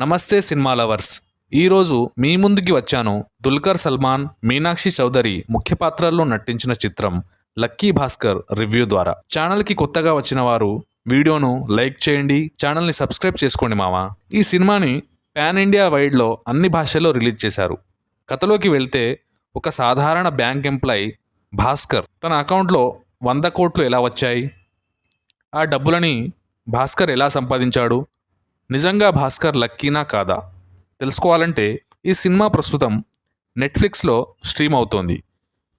నమస్తే cinema lovers. ఈరోజు మీ ముందుకి వచ్చాను దుల్కర్ సల్మాన్ మీనాక్షి చౌదరి ముఖ్య పాత్రల్లో నటించిన చిత్రం లక్కీ భాస్కర్ రివ్యూ ద్వారా. ఛానల్కి కొత్తగా వచ్చిన వారు వీడియోను లైక్ చేయండి ఛానల్ని సబ్స్క్రైబ్ చేసుకోండి మావా ఈ సినిమాని పాన్ ఇండియా వైడ్లో అన్ని భాషల్లో రిలీజ్ చేశారు. కథలోకి వెళ్తే ఒక సాధారణ బ్యాంక్ ఎంప్లాయ్ భాస్కర్ తన అకౌంట్లో వంద కోట్లు ఎలా వచ్చాయి? ఆ డబ్బులని భాస్కర్ ఎలా సంపాదించాడు? నిజంగా భాస్కర్ లక్కీనా కాదా? తెలుసుకోవాలంటే ఈ సినిమా ప్రస్తుతం నెట్ఫ్లిక్స్లో స్ట్రీమ్ అవుతోంది.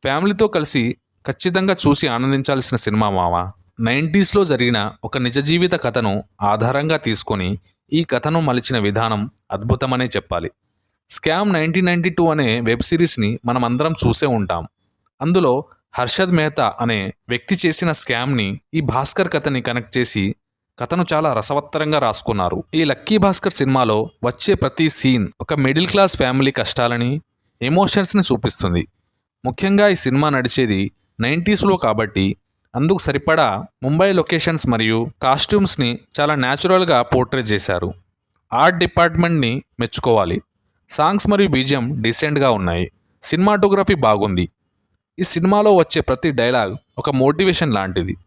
ఫ్యామిలీతో కలిసి ఖచ్చితంగా చూసి ఆనందించాల్సిన సినిమా మామ నైంటీస్లో జరిగిన ఒక నిజ జీవిత కథను ఆధారంగా తీసుకొని ఈ కథను మలిచిన విధానం అద్భుతమనే చెప్పాలి. స్కామ్ నైన్టీన్ నైన్టీ టూ అనే వెబ్ సిరీస్ని మనం అందరం చూసే ఉంటాం. అందులో హర్షద్ మెహతా అనే వ్యక్తి చేసిన స్కామ్ని ఈ భాస్కర్ కథని కనెక్ట్ చేసి కథను చాలా రసవత్తరంగా రాసుకున్నారు. ఈ లక్కీ భాస్కర్ సినిమాలో వచ్చే ప్రతి సీన్ ఒక మిడిల్ క్లాస్ ఫ్యామిలీ కష్టాలని ఎమోషన్స్ని చూపిస్తుంది. ముఖ్యంగా ఈ సినిమా నడిచేది నైంటీస్లో కాబట్టి అందుకు సరిపడా ముంబై లొకేషన్స్ మరియు కాస్ట్యూమ్స్ని చాలా న్యాచురల్గా పోర్ట్రేట్ చేశారు. ఆర్ట్ డిపార్ట్మెంట్ని మెచ్చుకోవాలి. సాంగ్స్ మరియు బీజియం డీసెంట్గా ఉన్నాయి. సినిమాటోగ్రఫీ బాగుంది. ఈ సినిమాలో వచ్చే ప్రతి డైలాగ్ ఒక మోటివేషన్ లాంటిది.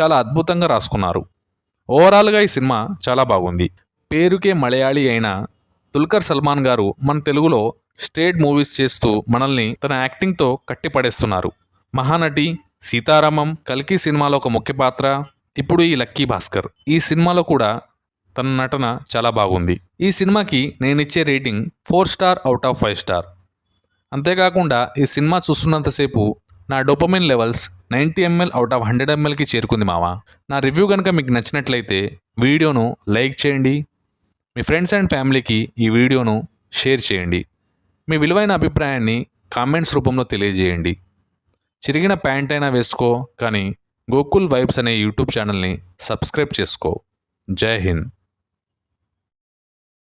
చాలా అద్భుతంగా రాసుకున్నారు. ఓవరాల్గా ఈ సినిమా చాలా బాగుంది. పేరుకే మలయాళీ అయిన దుల్కర్ సల్మాన్ గారు మన తెలుగులో స్టేట్ మూవీస్ చేస్తూ మనల్ని తన యాక్టింగ్తో కట్టిపడేస్తున్నారు. మహానటి సీతారామం కల్కి సినిమాలో ఒక ముఖ్య పాత్ర ఇప్పుడు ఈ లక్కీ భాస్కర్. ఈ సినిమాలో కూడా తన నటన చాలా బాగుంది. ఈ సినిమాకి నేను ఇచ్చే rating four star out of five star. అంతేకాకుండా ఈ సినిమా చూస్తున్నంతసేపు నా dopamine levels ninety ML out of hundred ఎంఎల్కి చేరుకుంది మావా. నా రివ్యూ కనుక మీకు నచ్చినట్లయితే వీడియోను లైక్ చేయండి. మీ ఫ్రెండ్స్ అండ్ ఫ్యామిలీకి ఈ వీడియోను షేర్ చేయండి. మీ విలువైన అభిప్రాయాన్ని కామెంట్స్ రూపంలో తెలియజేయండి. చిరిగిన ప్యాంట్ అయినా వేసుకో కానీ గోకుల్ వైబ్స్ అనే యూట్యూబ్ ఛానల్ని సబ్స్క్రైబ్ చేసుకో. జై హింద్.